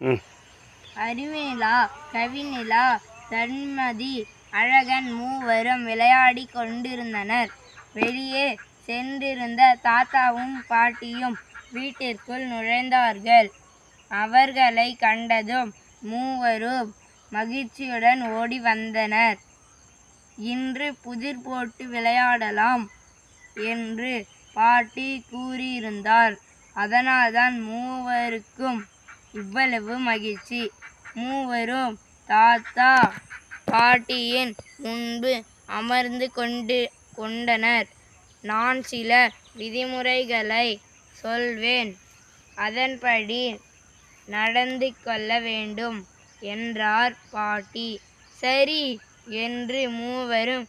ம். கவிநிலா கவினிலா தன்மதி அழகன் மூவரும் விளையாடிக் கொண்டிருந்தனர். வெளியே சென்றிருந்த தாத்தாவும் பாட்டியும் வீட்டிற்குள் நுழைந்தார்கள். அவர்களை கண்டதும் மூவரும் மகிழ்ச்சியுடன் ஓடி வந்தனர். இன்று புதிர் போட்டு விளையாடலாம் என்று பாட்டி கூறியிருந்தார். அதனால்தான் மூவருக்கும் இவ்வளவு மகிழ்ச்சி. மூவரும் தாத்தா பாட்டியின் முன்பு அமர்ந்து கொண்டு கொண்டனர். நான் சில விதிமுறைகளை சொல்வேன். அதன்படி நடந்து கொள்ள வேண்டும் என்றார் பாட்டி. சரி என்று மூவரும்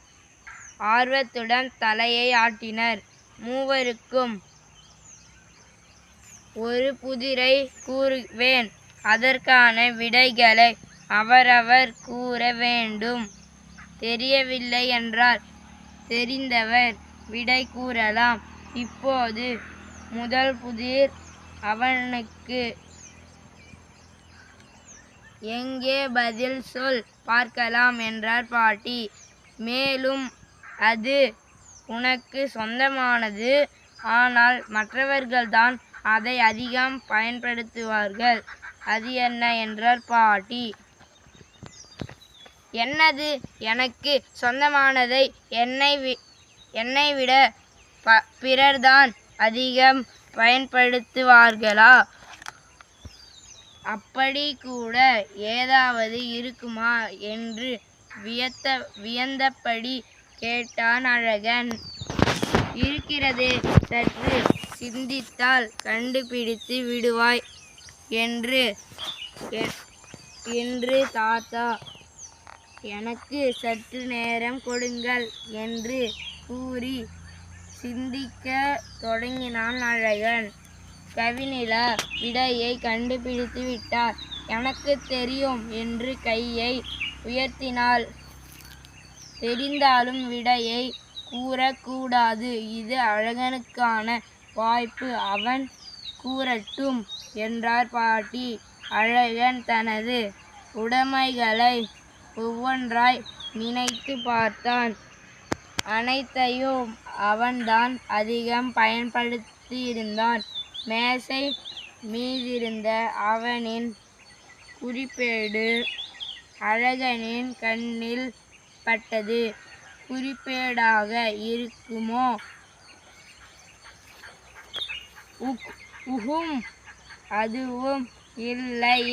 ஆர்வத்துடன் தலையை ஆட்டினர். மூவருக்கும் ஒரு புதிரை கூறுவேன். அதற்கான விடைகளை அவரவர் கூற வேண்டும். தெரியவில்லை என்றால் தெரிந்தவர் விடை கூறலாம். இப்போது முதல் புதிர் அவனுக்கு எங்கே பதில் சொல் பார்க்கலாம் என்றார் பாட்டி. மேலும் அது உனக்கு சொந்தமானது. ஆனால் மற்றவர்கள்தான் அதை அதிகம் பயன்படுத்துவார்கள். அது என்ன என்றார் பாட்டி. என்னது? எனக்கு சொந்தமானதை என்னை வி என்னை விட ப பிறர்தான் அதிகம் பயன்படுத்துவார்களா? அப்படி கூட ஏதாவது இருக்குமா என்று வியத்த வியந்தபடி கேட்டான் அழகன். இருக்கிறது சற்று சிந்தித்தால் கண்டுபிடித்து விடுவாய் என்று எ- என்று தாத்தா. எனக்கு சற்று நேரம் கொடுங்கள் என்று கூறி சிந்திக்க தொடங்கினான் அழகன். கவினிலா விடையை கண்டுபிடித்து விட்டார். எனக்கு தெரியும் என்று கையை உயர்த்தினாள். தெரிந்தாலும் விடையை கூறக்கூடாது. இது அழகனுக்கான வாய்ப்பு அவன் கூறட்டும் என்றார் பாட்டி. அழகன் தனது உடைமைகளை ஒவ்வொன்றாய் நினைத்து பார்த்தான். அனைத்தையும் அவன்தான் அதிகம் பயன்படுத்தியிருந்தான். மேசை மீதிருந்த அவனின் குறிப்பேடு அழகனின் கண்ணில் பட்டது. குறிப்பேடாக இருக்குமோ உகும் அதுவும் இல்லையே.